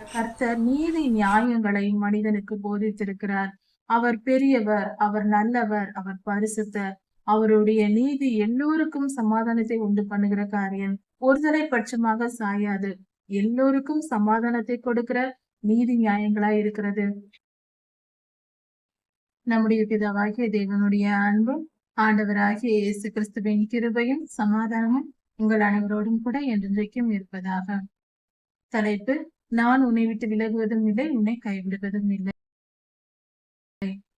கர்த்தர் நீதி நியாயங்களை மனிதனுக்கு போதித்திருக்கிறார். அவர் பெரியவர் அவர் நல்லவர் அவர் பரிசுத்தர். அவருடைய நீதி எல்லோருக்கும் சமாதானத்தை உண்டு பண்ணுகிற காரியம் ஒருதலை பட்சமாக சாயாது. எல்லோருக்கும் சமாதானத்தை கொடுக்கிற நீதி நியாயங்களா இருக்கிறது. நம்முடைய பிதாவாகிய தேவனுடைய அன்பும் ஆண்டவராகிய இயேசு கிறிஸ்துவின் கிருபையும் சமாதானமும் உங்கள் அனைவரோடும் கூட என்றென்றைக்கும் இருப்பதாக. தலைப்பு நான் உன்னை விட்டு விலகுவதும் இல்லை உன்னை கைவிடுவதும் இல்லை.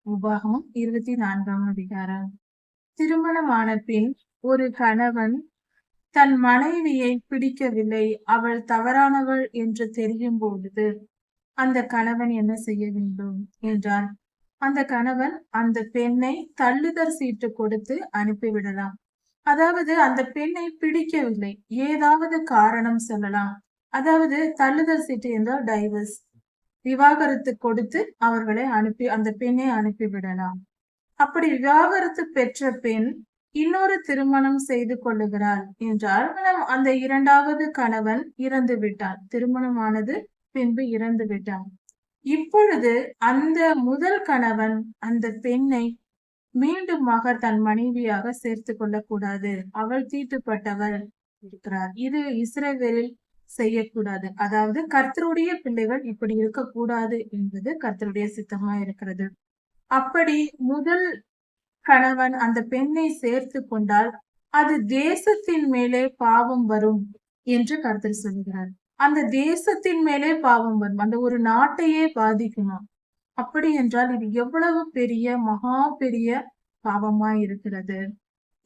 உபாகமும் இருபத்தி நான்காம் அதிகாரம். திருமணமான பின் ஒரு கணவன் தன் மனைவியை பிடிக்கவில்லை அவள் தவறானவள் என்று தெரியும் பொழுது அந்த கணவன் என்ன செய்ய வேண்டும் என்றான். அந்த கணவன் அந்த பெண்ணை தள்ளுதல் சீட்டு கொடுத்து அனுப்பிவிடலாம் அதாவது அந்த பெண்ணை பிடிக்கவில்லை. ஏதாவது காரணம் சொல்லலாம். அதாவது தள்ளுதல் சீட்டு என்றால் டைவர்ஸ் விவாகரத்து கொடுத்து அவர்களை அனுப்பி அந்த பெண்ணை அனுப்பிவிடலாம். அப்படி விவாகரத்து பெற்ற பெண் இன்னொரு திருமணம் செய்து கொள்ளுகிறாள் என்றால் அந்த இரண்டாவது கணவன் இறந்து விட்டான். திருமணமானது பின்பு இறந்து விட்டான். இப்பொழுது அந்த முதல் கணவன் அந்த பெண்ணை மீண்டுமாக தன் மனைவியாக சேர்த்து கொள்ளக்கூடாது. அவள் தீட்டுப்பட்டவள் இருக்கிறார். இது இஸ்ரேவேலில் செய்யக்கூடாது. அதாவது கர்த்தருடைய பிள்ளைகள் இப்படி இருக்கக்கூடாது என்பது கர்த்தருடைய சித்தமா இருக்கிறது. அப்படி முதல் கணவன் அந்த பெண்ணை சேர்த்து கொண்டால் அது தேசத்தின் மேலே பாவம் வரும் என்று கருத்தில் சொல்கிறார். அந்த தேசத்தின் மேலே பாவம் வரும். அந்த ஒரு நாட்டையே பாதிக்குமா? அப்படி என்றால் இது எவ்வளவு பெரிய மகா பெரிய பாவமா இருக்கிறது.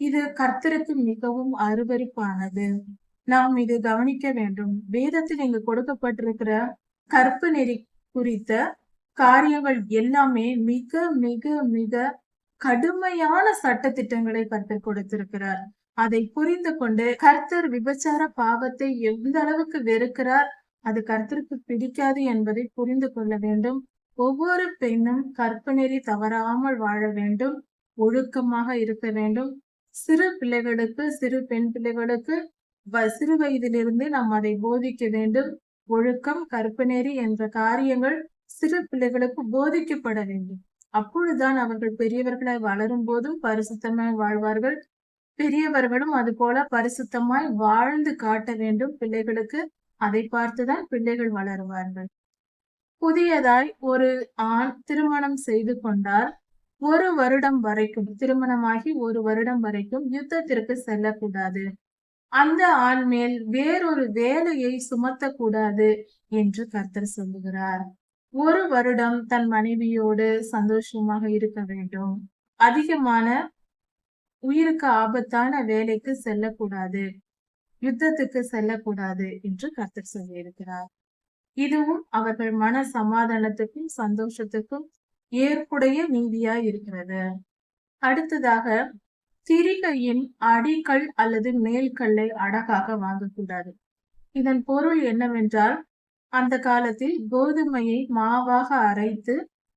இது கர்த்தருக்கு மிகவும் அருவருப்பானது. நாம் இது கவனிக்க வேண்டும். வேதத்தில் இங்கு கொடுக்கப்பட்டிருக்கிற கற்பு நெறி குறித்த காரியங்கள் எல்லாமே மிக மிக மிக கடுமையான சட்ட திட்டங்களை கர்த்தர் கொடுத்திருக்கிறார். அதை புரிந்து கொண்டு கர்த்தர் விபச்சார பாவத்தை எந்த அளவுக்கு வெறுக்கிறார் அது கர்த்தருக்கு பிடிக்காது என்பதை புரிந்து கொள்ள வேண்டும். ஒவ்வொரு பெண்ணும் கற்பு தவறாமல் வாழ வேண்டும் ஒழுக்கமாக இருக்க வேண்டும். சிறு பிள்ளைகளுக்கு சிறு பெண் பிள்ளைகளுக்கு சிறு வயதிலிருந்து நாம் அதை போதிக்க வேண்டும். ஒழுக்கம் கற்பு என்ற காரியங்கள் சிறு பிள்ளைகளுக்கு போதிக்கப்பட வேண்டும். அப்பொழுதுதான் அவர்கள் பெரியவர்களாய் வளரும் போதும் பரிசுத்தமாய் வாழ்வார்கள். பெரியவர்களும் அது போல பரிசுத்தமாய் வாழ்ந்து காட்ட வேண்டும். பிள்ளைகளுக்கு அதை பார்த்துதான் பிள்ளைகள் வளருவார்கள். புதியதாய் ஒரு ஆண் திருமணம் செய்து கொண்டால் ஒரு வருடம் வரைக்கும் திருமணமாகி ஒரு வருடம் வரைக்கும் யுத்தத்திற்கு செல்லக்கூடாது. அந்த ஆண் மேல் வேறொரு வேலையை சுமத்தக்கூடாது என்று கர்த்தர் சொல்லுகிறார். ஒரு வருடம் தன் மனைவியோடு சந்தோஷமாக இருக்க வேண்டும். அதிகமான உயிருக்கு ஆபத்தான வேலைக்கு செல்லக்கூடாது. யுத்தத்துக்கு செல்லக்கூடாது என்று கர்த்தர் சொல்லியிருக்கிறார். இதுவும் அவர்கள் மன சமாதானத்துக்கும் சந்தோஷத்துக்கும் ஏற்புடைய நீதியா இருக்கிறது. அடுத்ததாக திரிகையின் அடிக்கல் அல்லது மேல்கல்லை அடகாக வாங்கக்கூடாது. இதன் பொருள் என்னவென்றால் அந்த காலத்தில் கோதுமையை மாவாக அரைத்து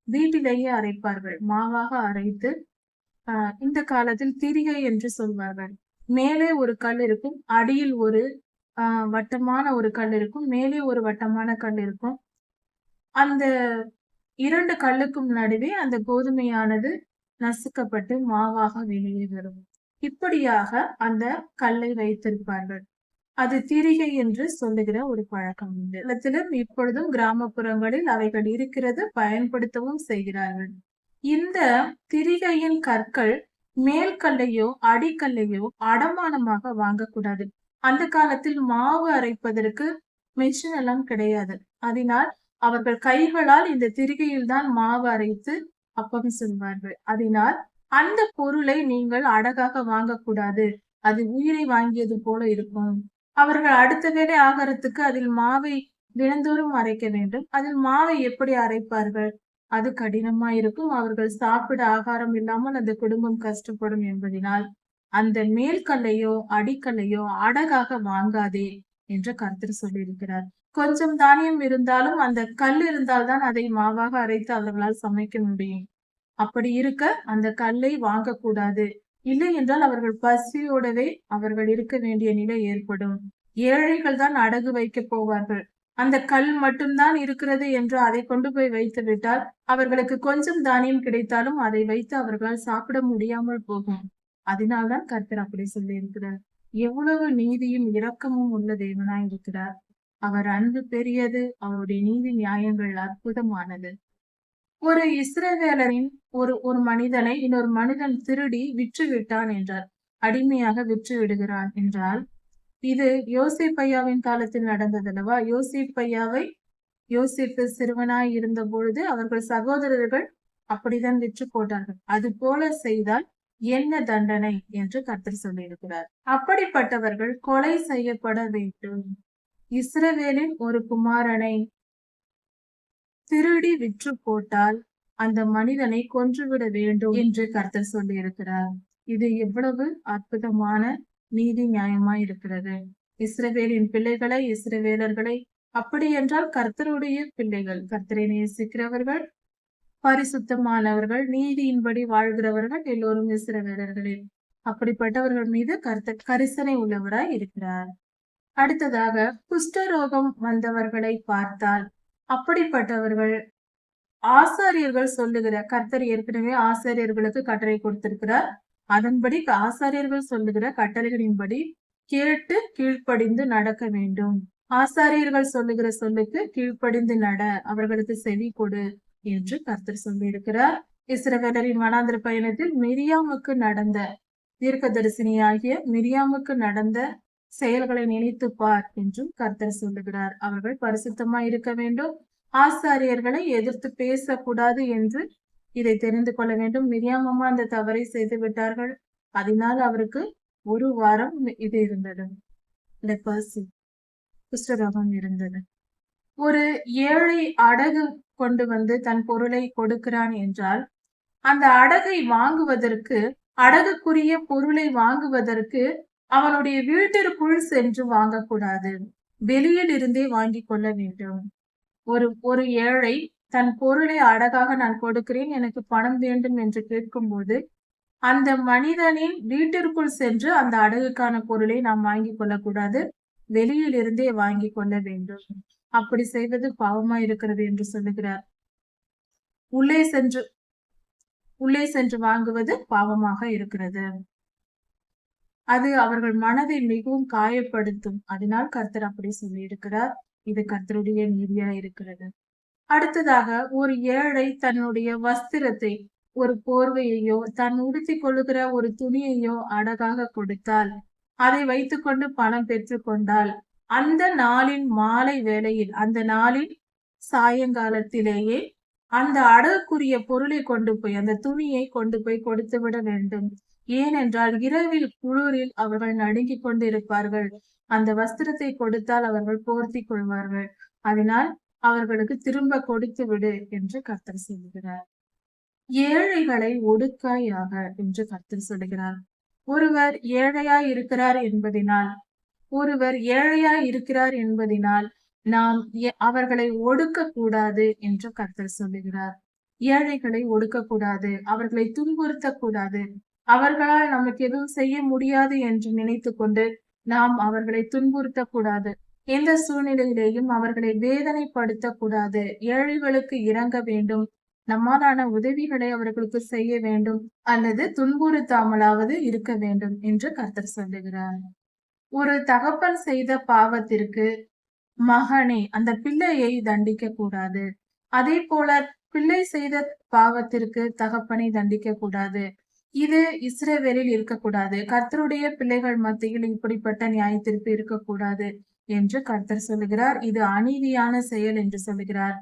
வீட்டிலேயே அரைப்பார்கள். மாவாக அரைத்து ஆஹ் இந்த காலத்தில் திரிகை என்று சொல்வார்கள். மேலே ஒரு கல் இருக்கும் அடியில் ஒரு ஆஹ் வட்டமான ஒரு கல் இருக்கும் மேலே ஒரு வட்டமான கல் இருக்கும். அந்த இரண்டு கல்லுக்கும் நடுவே அந்த கோதுமையானது நசுக்கப்பட்டு மாவாக வெளியே வரும். இப்படியாக அந்த கல்லை வைத்திருப்பார்கள். அது திரிகை என்று சொல்லுகிற ஒரு பழக்கம் உண்டு. இப்பொழுதும் கிராமப்புறங்களில் அவைகள் இருக்கிறது பயன்படுத்தவும் செய்கிறார்கள். இந்த திரிகையின் கற்கள் மேல் கல்லையோ அடிக்கல்லையோ அடமானமாக வாங்கக்கூடாது. அந்த காலத்தில் மாவு அரைப்பதற்கு மிஷின் எல்லாம் கிடையாது. அதனால் அவர்கள் கைகளால் இந்த திரிகையில் தான் மாவு அரைத்து அப்பம் சொல்வார்கள். அதனால் அந்த பொருளை நீங்கள் அடகாக வாங்கக்கூடாது. அது உயிரை வாங்கியது போல இருக்கும். அவர்கள் அடுத்த வேலை ஆகாரத்துக்கு அதில் மாவை தினந்தோறும் அரைக்க வேண்டும். அதில் மாவை எப்படி அரைப்பார்கள்? அது கடினமா இருக்கும். அவர்கள் சாப்பிட ஆகாரம் இல்லாமல் அந்த குடும்பம் கஷ்டப்படும் என்பதனால் அந்த மேல்கல்லையோ அடிக்கல்லையோ அடகாக வாங்காதே என்று கருத்து சொல்லியிருக்கிறார். கொஞ்சம் தானியம் இருந்தாலும் அந்த கல் இருந்தால்தான் அதை மாவாக அரைத்து அவர்களால் சமைக்க முடியும். அப்படி இருக்க அந்த கல்லை வாங்கக்கூடாது. இல்லை என்றால் அவர்கள் பசியோடவே அவர்கள் இருக்க வேண்டிய நிலை ஏற்படும். ஏழைகள் தான் அடகு வைக்க போவார்கள். அந்த கல் மட்டும்தான் இருக்கிறது என்று அதை கொண்டு போய் வைத்து விட்டால் அவர்களுக்கு கொஞ்சம் தானியம் கிடைத்தாலும் அதை வைத்து அவர்களால் சாப்பிட முடியாமல் போகும். அதனால்தான் கர்த்தர் அப்படி சொல்லி இருக்கிறார் எவ்வளவு நீதியும் இரக்கமும் உள்ள தேவனாய் இருக்கிறார் அவர் அன்பு பெரியது அவருடைய நீதி நியாயங்கள் அற்புதமானது. ஒரு இஸ்ரவேலரின் ஒரு ஒரு மனிதனை இன்னொரு மனிதன் திருடி விற்று விட்டான் என்றார். அடிமையாக விற்று விடுகிறான் என்றால் இது யோசிப் ஐயாவின் காலத்தில் நடந்தது அல்லவா? யோசிப் ஐயாவை யோசிப்பு சிறுவனாய் இருந்த பொழுது அவர்கள் சகோதரர்கள் அப்படிதான் விற்று போட்டார்கள். அது போல செய்தால் என்ன தண்டனை என்று கர்த்தர் சொல்லியிருக்கிறார். அப்படிப்பட்டவர்கள் கொலை செய்யப்பட வேண்டும். இஸ்ரவேலின் ஒரு குமாரனை. திருடி விற்று போட்டால் அந்த மனிதனை கொன்றுவிட வேண்டும் என்று கர்த்தர் சொல்லியிருக்கிறார். இது எவ்வளவு அற்புதமான நீதி நியாயமாய் இருக்கிறது. இஸ்ரவேலின் பிள்ளைகளை இஸ்ரவேலர்களை அப்படி என்றால் கர்த்தருடைய பிள்ளைகள் கர்த்தரை நேசிக்கிறவர்கள் பரிசுத்தமானவர்கள் நீதியின்படி வாழ்கிறவர்கள் எல்லோரும் இஸ்ரவேலர்களே. அப்படிப்பட்டவர்கள் மீது கர்த்த கரிசனை உள்ளவராய் இருக்கிறார். அடுத்ததாக குஷ்டரோகம் வந்தவர்களை பார்த்தால் அப்படிப்பட்டவர்கள் ஆசாரியர்கள் சொல்லுகிற கர்த்தர் ஏற்கனவே ஆசாரியர்களுக்கு கட்டளை கொடுத்திருக்கிறார். அதன்படி ஆசாரியர்கள் சொல்லுகிற கட்டளைகளின்படி கேட்டு கீழ்ப்படிந்து நடக்க வேண்டும். ஆசாரியர்கள் சொல்லுகிற சொல்லுக்கு கீழ்ப்படிந்து நட அவர்களுக்கு செவி கொடு என்று கர்த்தர் சொல்லியிருக்கிறார். இஸ்ரவேலரின் வனாந்திர பயணத்தில் மிரியாமுக்கு நடந்த தீர்க்கதரிசினியாகிய மிரியாமுக்கு நடந்த செயல்களை நினைத்து பார் என்றும் கர்த்தர் சொல்லுகிறார். அவர்கள் பரிசுத்தமாய் இருக்க வேண்டும். ஆசாரியர்களை எதிர்த்து பேசக்கூடாது என்று இதை தெரிந்து கொள்ள வேண்டும். மிரியாமம்மா அந்த தவறை செய்து விட்டார்கள். அதனால் அவருக்கு ஒரு வாரம் இது இருந்தது. லெப்பாசி குஷ்டரோகம் இருந்தது. ஒரு ஏழை அடகு கொண்டு வந்து தன் பொருளை கொடுக்கிறான் என்றால் அந்த அடகை வாங்குவதற்கு அடகுக்குரிய பொருளை வாங்குவதற்கு அவனுடைய வீட்டிற்குள் சென்று வாங்கக்கூடாது. வெளியில் இருந்தே வாங்கி கொள்ள வேண்டும். ஒரு ஒரு ஏழை தன் பொருளை அழகாக நான் கொடுக்கிறேன் எனக்கு பணம் வேண்டும் என்று கேட்கும்போது அந்த மனிதனின் வீட்டிற்குள் சென்று அந்த அடகுக்கான பொருளை நாம் வாங்கி கொள்ளக்கூடாது. வெளியில் இருந்தே வாங்கி கொள்ள வேண்டும். அப்படி செய்வது பாவமா இருக்கிறது என்று சொல்லுகிறார். உள்ளே சென்று உள்ளே சென்று வாங்குவது பாவமாக இருக்கிறது. அது அவர்கள் மனதை மிகவும் காயப்படுத்தும். அதனால் கர்த்தர் அப்படி சொல்லி இருக்கிறார் இது கர்த்தருடைய நீதியா இருக்கிறது. அடுத்ததாக ஒரு ஏழை தன்னுடைய வஸ்திரத்தை ஒரு போர்வையையோ தன் உடுத்தி கொள்ளுகிற ஒரு துணியையோ அடகாக கொடுத்தால் அதை வைத்துக்கொண்டு பணம் பெற்று கொண்டால் அந்த நாளின் மாலை வேளையில் அந்த நாளின் சாயங்காலத்திலேயே அந்த அடகுக்குரிய பொருளை கொண்டு போய் அந்த துணியை கொண்டு போய் கொடுத்து விட வேண்டும். ஏனென்றால் இரவில் குளிரில் அவர்கள் நடுங்கிக் கொண்டிருப்பார்கள். அந்த வஸ்திரத்தை கொடுத்தால் அவர்கள் போர்த்தி கொள்வார்கள். அதனால் அவர்களுக்கு திரும்ப கொடுத்து விடு என்று கர்த்தர் சொல்கிறார் ஏழைகளை ஒடுக்காயாக என்று கர்த்தர் சொல்கிறார் ஒருவர் ஏழையாய் இருக்கிறார் என்பதினால் ஒருவர் ஏழையாய் இருக்கிறார் என்பதினால் நாம் அவர்களை ஒடுக்க கூடாது என்று கர்த்தர் சொல்லுகிறார். ஏழைகளை ஒடுக்க கூடாது அவர்களை துன்புறுத்த கூடாது அவர்களால் நமக்கு எதுவும் செய்ய முடியாது என்று நினைத்து கொண்டு நாம் அவர்களை துன்புறுத்த கூடாது எந்த சூழ்நிலையிலேயும் அவர்களை வேதனைப்படுத்த கூடாது ஏழைகளுக்கு இறங்க வேண்டும். நம்மாலான உதவிகளை அவர்களுக்கு செய்ய வேண்டும். அல்லது துன்புறுத்தாமலாவது இருக்க வேண்டும் என்று கர்த்தர் சொல்லுகிறார். ஒரு தகப்பன் செய்த பாவத்திற்கு மகனே அந்த பிள்ளையை தண்டிக்க கூடாது அதே போல பிள்ளை செய்த பாவத்திற்கு தகப்பனை தண்டிக்க கூடாது இது இஸ்ரேவேலில் இருக்கக்கூடாது. கர்த்தருடைய பிள்ளைகள் மத்தியில் இப்படிப்பட்ட நியாயத்திற்கு இருக்கக்கூடாது என்று கர்த்தர் சொல்லுகிறார். இது அநீதியான செயல் என்று சொல்லுகிறார்.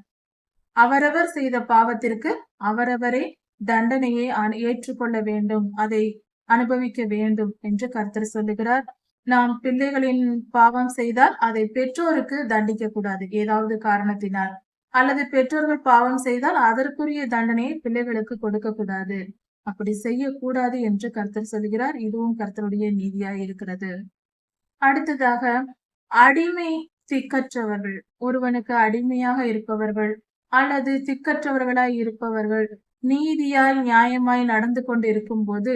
அவரவர் செய்த பாவத்திற்கு அவரவரே தண்டனையை ஏற்றுக்கொள்ள வேண்டும். அதை அனுபவிக்க வேண்டும் என்று கர்த்தர் சொல்லுகிறார். நாம் பிள்ளைகளின் பாவம் செய்தால் அதை பெற்றோருக்கு தண்டிக்க கூடாது. ஏதாவது காரணத்தினால். அல்லது பெற்றோர்கள் பாவம் செய்தால் அதற்குரிய தண்டனையை பிள்ளைகளுக்கு கொடுக்க கூடாது. அப்படி செய்யக்கூடாது என்று கர்த்தர் சொல்கிறார். இதுவும் கர்த்தருடைய நீதியாய் இருக்கிறது. அடுத்ததாக அடிமை திக்கற்றவர்கள். ஒருவனுக்கு அடிமையாக இருப்பவர்கள் அல்லது திக்கற்றவர்களாய் இருப்பவர்கள் நீதியாய் நியாயமாய் நடந்து கொண்டிருக்கும் போது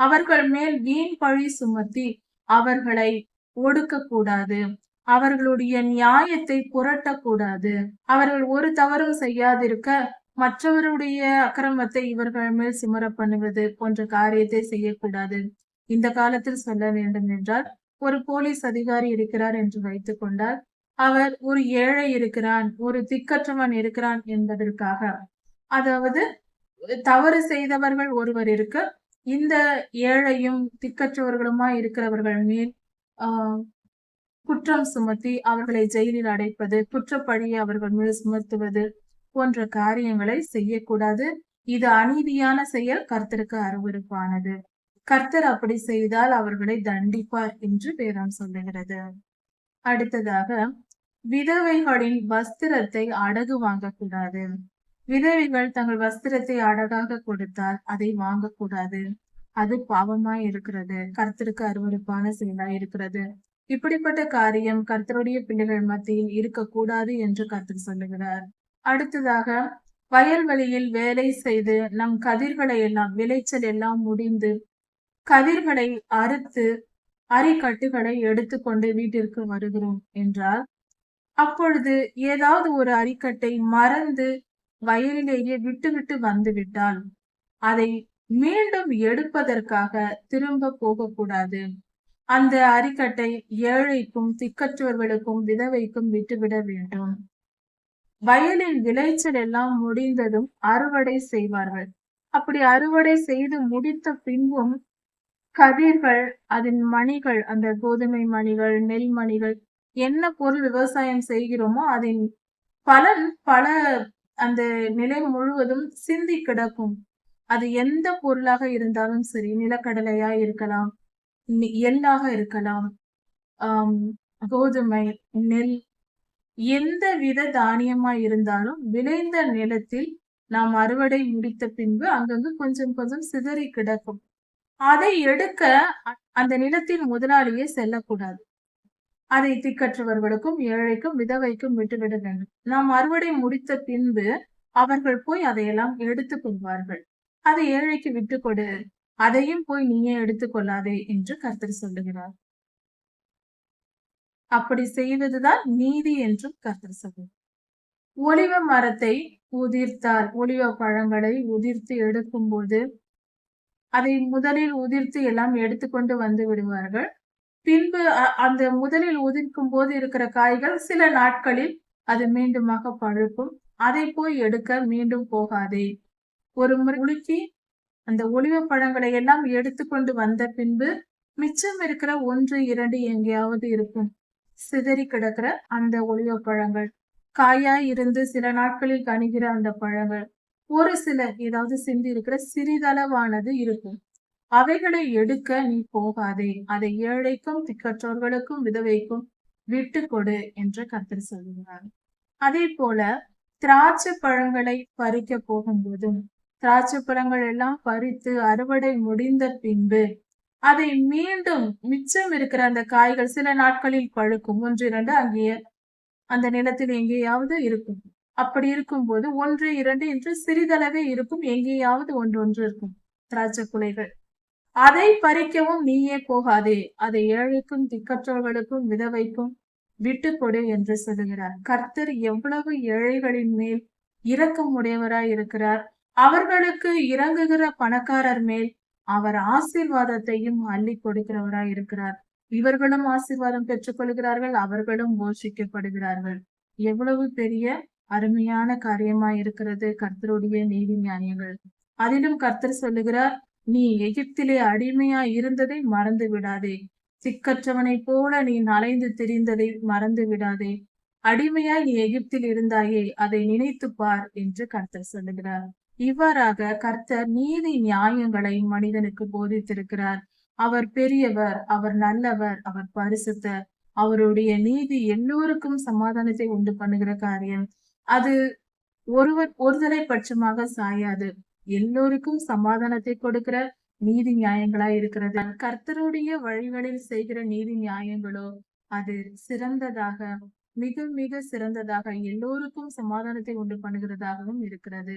அவர்கள் மேல் வீண் பழி சுமத்தி அவர்களை ஒடுக்கக்கூடாது. அவர்களுடைய நியாயத்தை புரட்டக்கூடாது. அவர்கள் ஒரு தவறும் செய்யாதிருக்க மற்றவருடைய அக்கிரமத்தை இவர்கள் மேல் சிமர பண்ணுவது போன்ற காரியத்தை செய்யக்கூடாது. இந்த காலத்தில் சொல்ல வேண்டும் என்றால் ஒரு போலீஸ் அதிகாரி இருக்கிறார் என்று வைத்துக் கொண்டால் அவர் ஒரு ஏழை இருக்கிறான் ஒரு திக்கற்றவன் இருக்கிறான் என்பதற்காக. அதாவது தவறு செய்தவர்கள் ஒருவர் இருக்க இந்த ஏழையும் திக்கற்றவர்களுமா இருக்கிறவர்கள் மேல் ஆஹ் குற்றம் சுமத்தி அவர்களை ஜெயிலில் அடைப்பது குற்றப்பழியை அவர்கள் மீது சுமத்துவது போன்ற காரியங்களை செய்யக்கூடாது. இது அநீதியான செயல். கர்த்தருக்கு அருவருப்பானது. கர்த்தர் அப்படி செய்தால் அவர்களை தண்டிப்பார் என்று வேதம் சொல்லுகிறது. அடுத்ததாக விதவைகளின் வஸ்திரத்தை அடகு வாங்கக்கூடாது. விதவைகள் தங்கள் வஸ்திரத்தை அடகாக கொடுத்தால் அதை வாங்கக்கூடாது. அது பாவமாய் இருக்கிறது. கர்த்தருக்கு அருவருப்பான செயலாய் இருக்கிறது. இப்படிப்பட்ட காரியம் கர்த்தருடைய பிள்ளைகள் மத்தியில் இருக்கக்கூடாது என்று கர்த்தர் சொல்லுகிறார். அடுத்ததாக வயல்வெளியில் வேலை செய்து நம் கதிர்களை எல்லாம் விளைச்சல் எல்லாம் முடிந்து கதிர்களை அறுத்து அரிக்கட்டுகளை எடுத்துக்கொண்டு வீட்டிற்கு வருகிறோம் என்றால் அப்பொழுது ஏதாவது ஒரு அரிக்கட்டை மறந்து வயலிலேயே விட்டுவிட்டு வந்து விட்டால் அதை மீண்டும் எடுப்பதற்காக திரும்ப போகக்கூடாது. அந்த அரிக்கட்டை ஏழைக்கும் திக்கற்றவர்களுக்கும் விதவைக்கும் விட்டுவிட வேண்டும். வயலின் விளைச்சல் எல்லாம் முடிந்ததும் அறுவடை செய்வார்கள். அப்படி அறுவடை செய்து முடித்த பின்பும் கதிர்கள் அதன் மணிகள் அந்த கோதுமை மணிகள் நெல் மணிகள் என்ன பொருள் விவசாயம் செய்கிறோமோ அதன் பலன் பல அந்த நிலை முழுவதும் சிந்தி கிடக்கும். அது எந்த பொருளாக இருந்தாலும் சரி நிலக்கடலையா இருக்கலாம் எள்ளாக இருக்கலாம் ஆஹ் கோதுமை நெல் எந்த வித தானியமா இருந்தாலும் விளைந்த நிலத்தில் நாம் அறுவடை முடித்த பின்பு அங்கங்கு கொஞ்சம் கொஞ்சம் சிதறி கிடக்கும். அதை எடுக்க அந்த நிலத்தின் முதலாளியே செல்லக்கூடாது. அதை திக்கற்றவர்களுக்கும் ஏழைக்கும் விதவைக்கும் விட்டுவிட வேண்டும். நாம் அறுவடை முடித்த பின்பு அவர்கள் போய் அதையெல்லாம் எடுத்துக் கொள்வார்கள். அதை ஏழைக்கு விட்டு கொடு அதையும் போய் நீயே எடுத்துக்கொள்ளாதே என்று கர்த்தர் சொல்லுகிறார். அப்படி செய்வதுதான் நீதி என்றும் கர்த்தர் சொல்லுகிறார் ஒளிவ மரத்தை உதிர்த்தார். ஒளிவ பழங்களை உதிர்த்து எடுக்கும்போது அதை முதலில் உதிர்த்து எல்லாம் எடுத்துக்கொண்டு வந்து விடுவார்கள். பின்பு அந்த முதலில் உதிர்க்கும் போது இருக்கிற காய்கள் சில நாட்களில் அது மீண்டுமாக பழுக்கும். அதை போய் எடுக்க மீண்டும் போகாதே. ஒரு முறை உலுக்கி அந்த ஒளிவ பழங்களை எல்லாம் எடுத்துக்கொண்டு வந்த பின்பு மிச்சம் இருக்கிற ஒன்று இரண்டு எங்கேயாவது இருக்கும். சிதறி கிடக்கிற அந்த ஒளியோ பழங்கள். காயாய் இருந்து சில நாட்களில் கணிகிற அந்த பழங்கள். ஒரு சில ஏதாவது சிந்தி இருக்கிற சிறிதளவானது இருக்கும். அவைகளை எடுக்க நீ போகாதே. அதை ஏழைக்கும் திக்கற்றோர்களுக்கும் விதவைக்கும் விட்டு கொடு என்று கருத்தில் சொல்கிறார் அதே போல திராட்சை பழங்களை பறிக்க போகும்போதும் திராட்சை பழங்கள் எல்லாம் பறித்து அறுவடை முடிந்த பின்பு அதை மீண்டும் மிச்சம் இருக்கிற அந்த காய்கள் சில நாட்களில் பழுக்கும். ஒன்று இரண்டு அங்கேயே அந்த நிலத்தில் எங்கேயாவது இருக்கும். அப்படி இருக்கும்போது ஒன்று இரண்டு என்று சிறிதளவே இருக்கும். எங்கேயாவது ஒன்று ஒன்று இருக்கும். திராட்சை குலைகள் அதை பறிக்கவும் நீயே போகாதே. அதை ஏழைக்கும் திக்கற்றவர்களுக்கும் விதவைக்கும் விட்டு கொடு என்று சொல்லுகிறார். கர்த்தர் எவ்வளவு ஏழைகளின் மேல் இரக்கம் உடையவராய் இருக்கிறார். அவர்களுக்கு இறங்குகிற பணக்காரர் மேல் அவர் ஆசீர்வாதத்தையும் அள்ளி கொடுக்கிறவராய் இருக்கிறார். இவர்களும் ஆசீர்வாதம் பெற்றுக் கொள்கிறார்கள் அவர்களும் போஷிக்கப்படுகிறார்கள். எவ்வளவு பெரிய அருமையான காரியமா இருக்கிறது கர்த்தருடைய நீதி நியாயங்கள் அதிலும் கர்த்தர் சொல்லுகிறார் நீ எகிப்திலே அடிமையா இருந்ததை மறந்து விடாதே. சிக்கற்றவனைப் போல நீ நலைந்து திரிந்ததை மறந்து விடாதே. அடிமையாய் நீ எகிப்தில் இருந்தாயே அதை நினைத்து பார் என்று கர்த்தர் சொல்லுகிறார். இவ்வாறாக கர்த்தர் நீதி நியாயங்களை மனிதனுக்கு போதித்திருக்கிறார். அவர் பெரியவர் அவர் நல்லவர் அவர் பரிசுத்தர். அவருடைய நீதி எல்லோருக்கும் சமாதானத்தை உண்டு பண்ணுகிற காரியம். அது ஒருவர் ஒருதலை பட்சமாக சாயாது. எல்லோருக்கும் சமாதானத்தை கொடுக்கிற நீதி நியாயங்களா இருக்கிறது. கர்த்தருடைய வழிகளில் செய்கிற நீதி நியாயங்களோ அது சிறந்ததாக மிக மிக சிறந்ததாக எல்லோருக்கும் சமாதானத்தை உண்டு பண்ணுகிறதாகவும் இருக்கிறது.